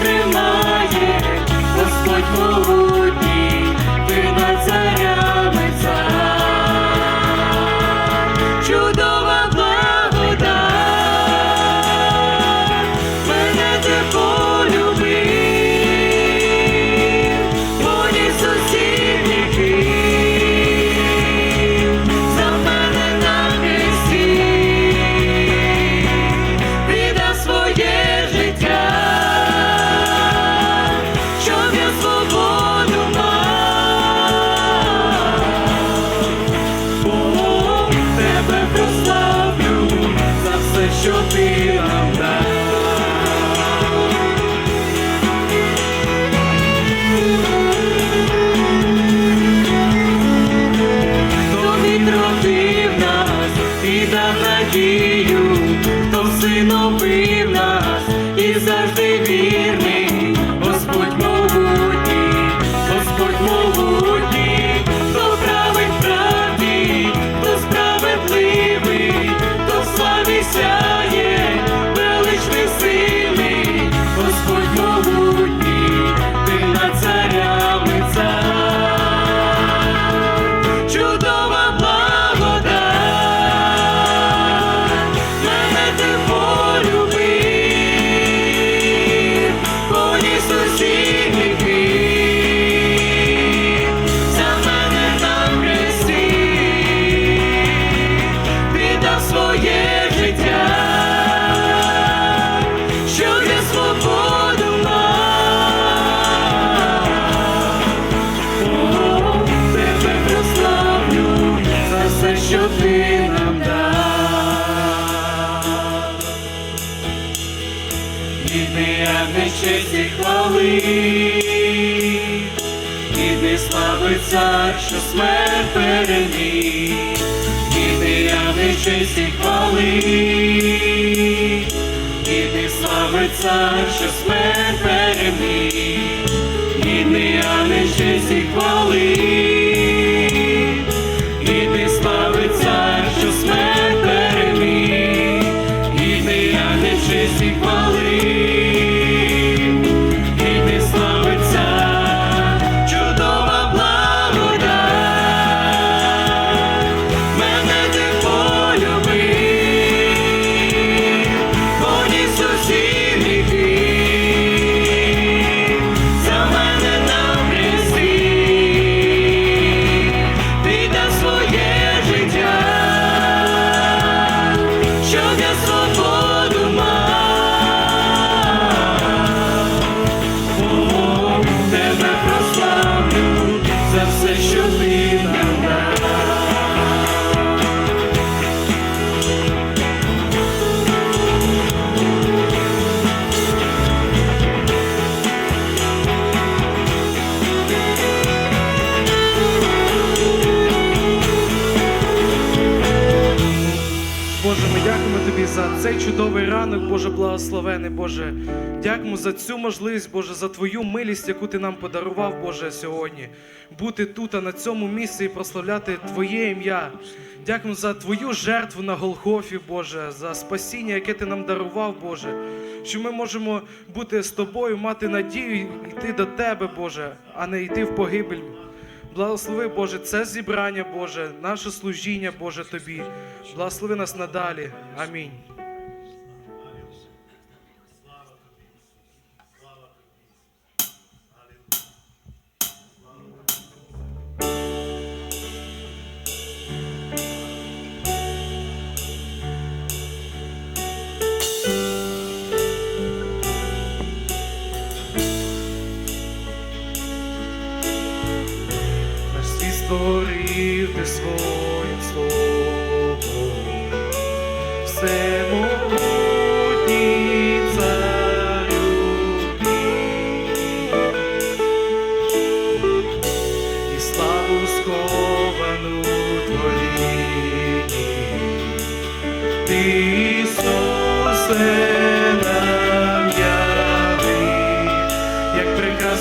тримає, Господь. Слави що смерть переміг, ягне честь і хвали, і слави цар, що смерть переміг, гідний я честь і хвали, цей чудовий ранок, Боже, благословений, Боже. Дякуємо за цю можливість, Боже, за твою милість, яку ти нам подарував, Боже, сьогодні. Бути тут, а на цьому місці і прославляти Твоє ім'я. Дякуємо за Твою жертву на Голгофі, Боже, за спасіння, яке ти нам дарував, Боже. Що ми можемо бути з тобою, мати надію йти до Тебе, Боже, а не йти в погибель. Благослови, Боже, це зібрання, Боже, наше служіння, Боже, Тобі. Благослови нас надалі. Амінь.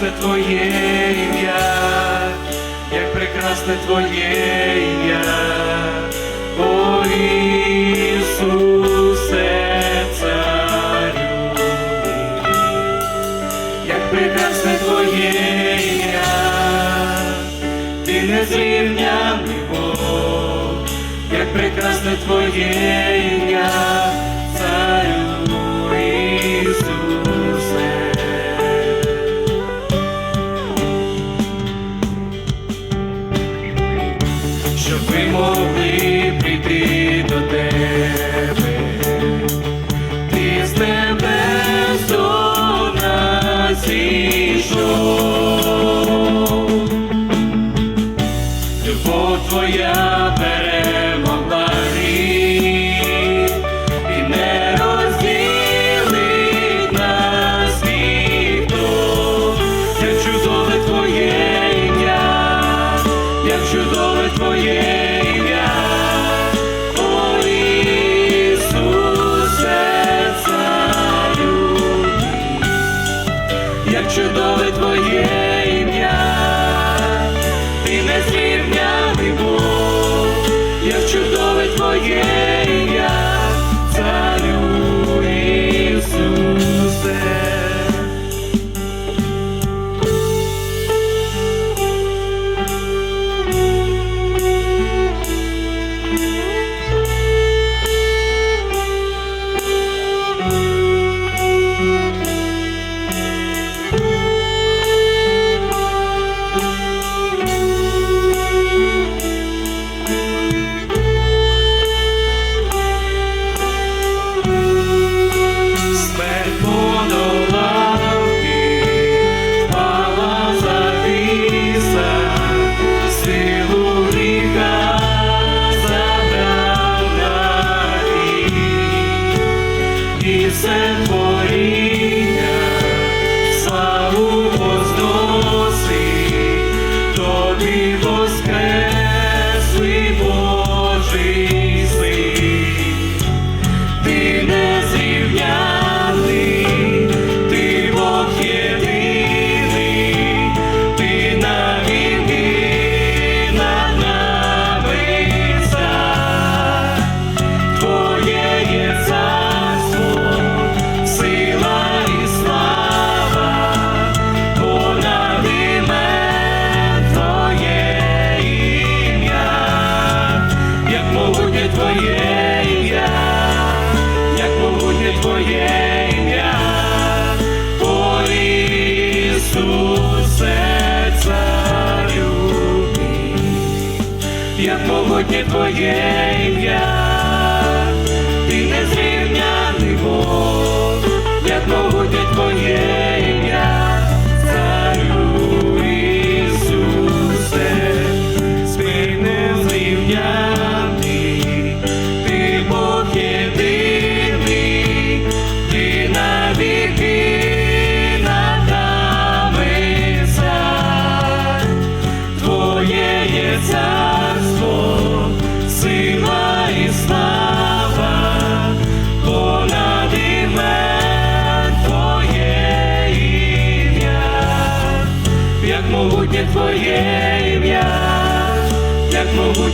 Прекрасне Твоє ім'я, як прекрасне Твоє ім'я, о Ісусе, царю як прекрасне твоє ім'я, ти незрівняний Бог, як прекрасне твоє ім'я,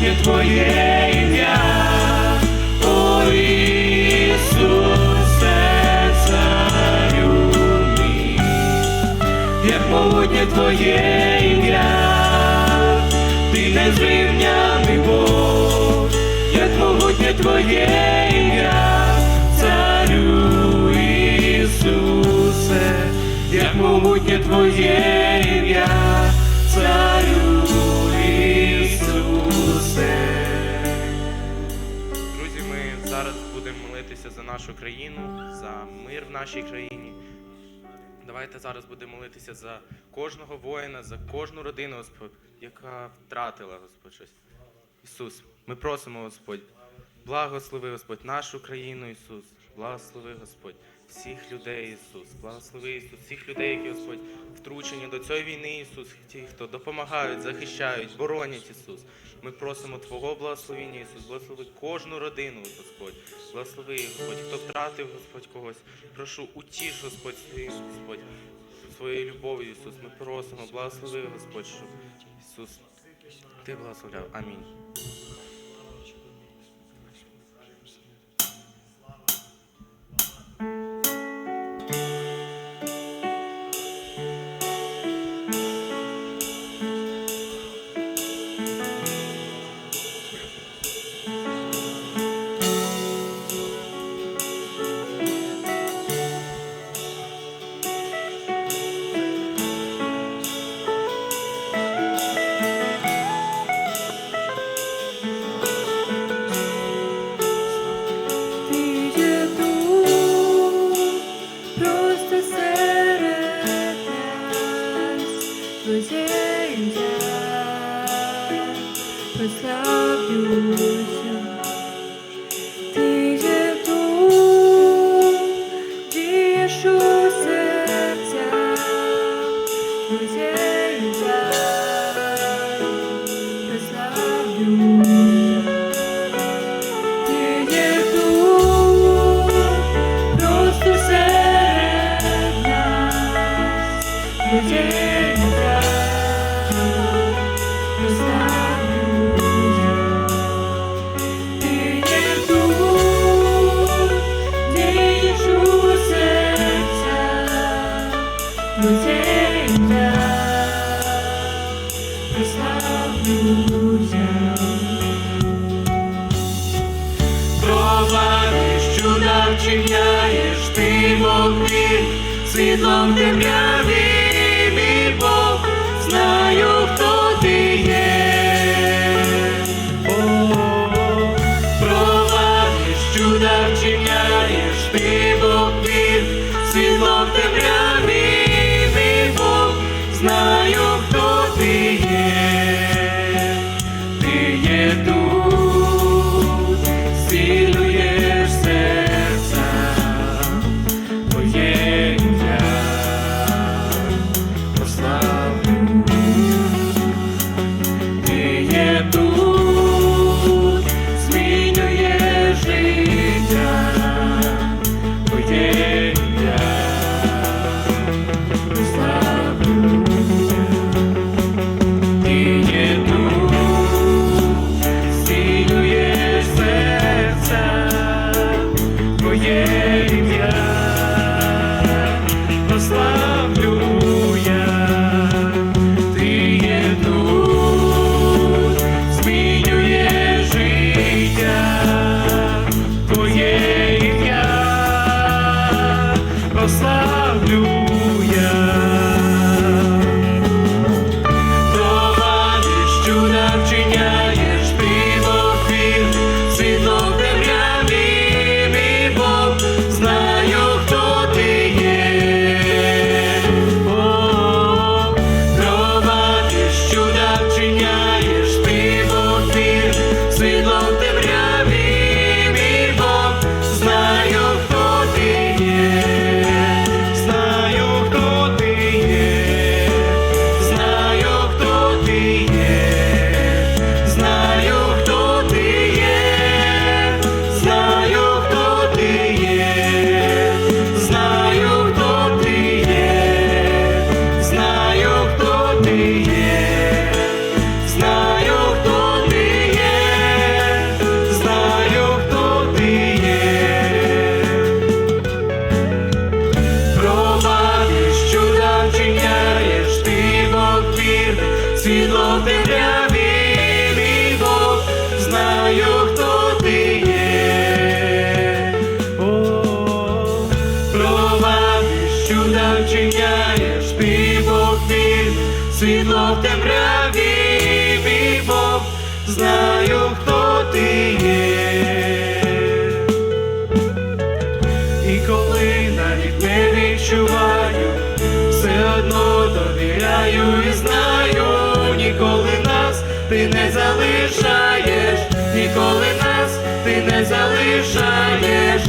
могутнє Твоє ім'я, О Ісусе, царю мій. Як могутнє твоє ім'я, ти незрівняний Бог, як могутнє твоє ім'я, царю Ісусе, як могутнє твоє ім'я, царю Ісусе. Друзі, ми зараз будемо молитися за нашу країну, за мир в нашій країні. Давайте зараз будемо молитися за кожного воїна, за кожну родину, Господь, яка втратила, Господь, щось. Ісус, ми просимо, Господь, благослови, Господь, нашу країну, Ісус, благослови, Господь, всіх людей, Ісус, благослови Ісус, всіх людей, які, Господь, втручені до цієї війни, Ісус, ті, хто допомагають, захищають, боронять, Ісус. Ми просимо Твого благословення, Ісус, благослови кожну родину, Господь, благослови, Господь, хто втратив, Господь, когось. Прошу, утіш, Господь, своїм, Господь, своєю любов'ю, Ісус. Ми просимо, благослови, Господь, щоб Ісус, Ти благословляв. Амінь. Одно довіряю і знаю, ніколи нас ти не залишаєш, ніколи нас ти не залишаєш,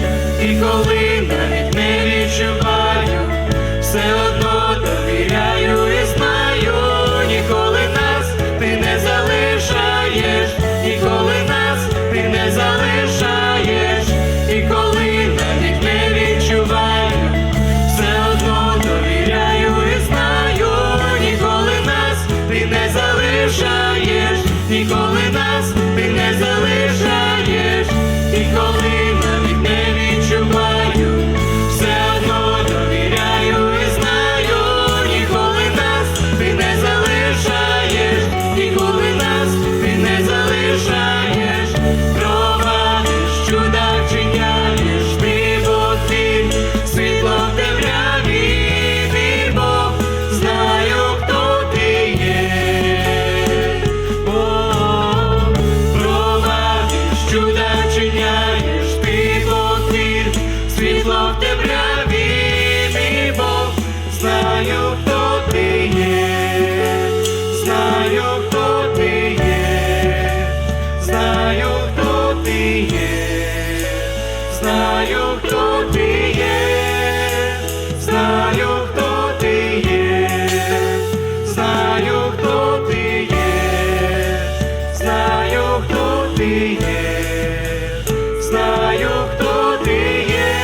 знаю, хто ти є,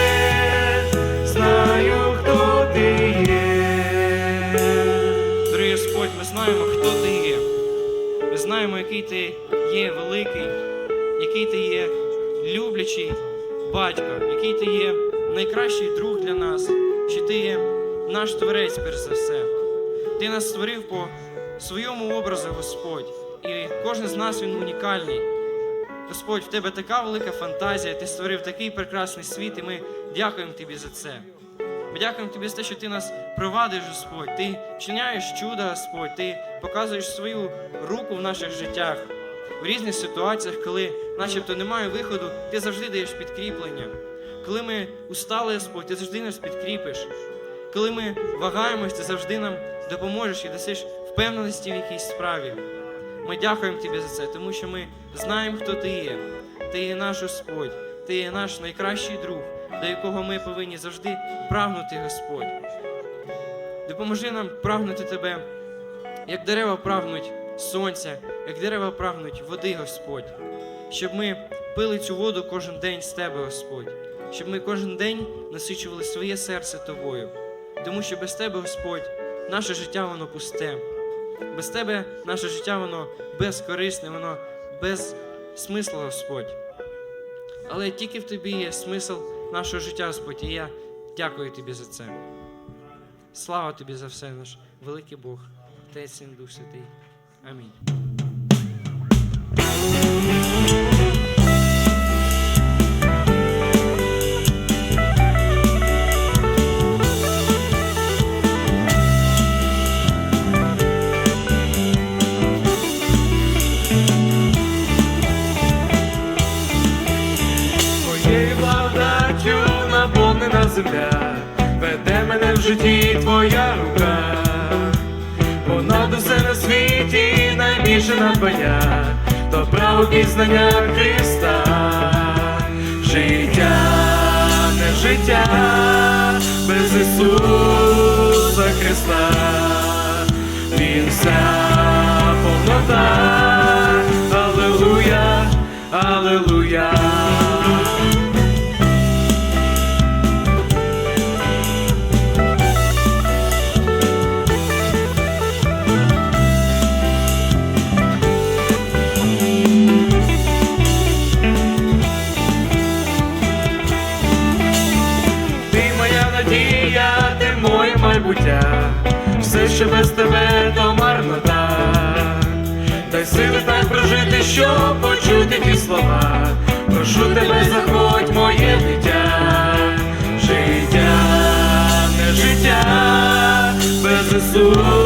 знаю, хто ти є. Дорогий Господь, ми знаємо, хто ти є. Ми знаємо, який ти є великий, який ти є люблячий батько, який ти є найкращий друг для нас, що ти є наш творець, перш за все. Ти нас створив по своєму образу, Господь, і кожен з нас він унікальний. Господь, в тебе така велика фантазія, ти створив такий прекрасний світ, і ми дякуємо тобі за це. Ми дякуємо тобі за те, що ти нас провадиш, Господь. Ти вчиняєш чудо, Господь. Ти показуєш свою руку в наших життях. В різних ситуаціях, коли начебто немає виходу, ти завжди даєш підкріплення. Коли ми устали, Господь, ти завжди нас підкріпиш. Коли ми вагаємось, ти завжди нам допоможеш і дасиш впевненості в якійсь справі. Ми дякуємо тобі за це, тому що ми знаємо, хто ти є. Ти є наш Господь, ти є наш найкращий друг, до якого ми повинні завжди прагнути, Господь. Допоможи нам прагнути тебе, як дерева прагнуть сонця, як дерева прагнуть води, Господь, щоб ми пили цю воду кожен день з тебе, Господь, щоб ми кожен день насичували своє серце тобою. Тому що без тебе, Господь, наше життя воно пусте. Без тебе наше життя воно безкорисне, воно без смисла, Господь. Але тільки в тобі є смисл нашого життя, Господь, і я дякую тобі за це. Слава тобі за все, наш великий Бог, Отець Син, Дух Святий. Амінь. житті твоя рука, понад усе на світі найбільше надбання, то право пізнання Христа, життя, не життя без Ісуса. щоб почути ті слова, прошу тебе, заходь, моє дитя, життя, не життя без Ісуса.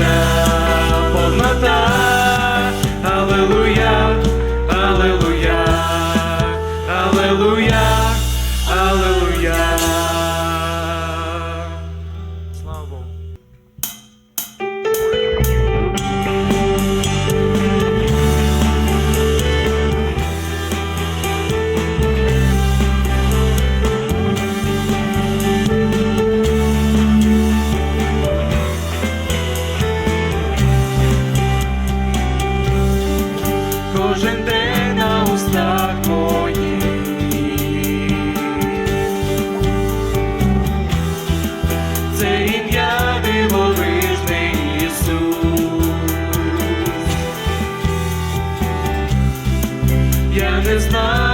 time. It's not.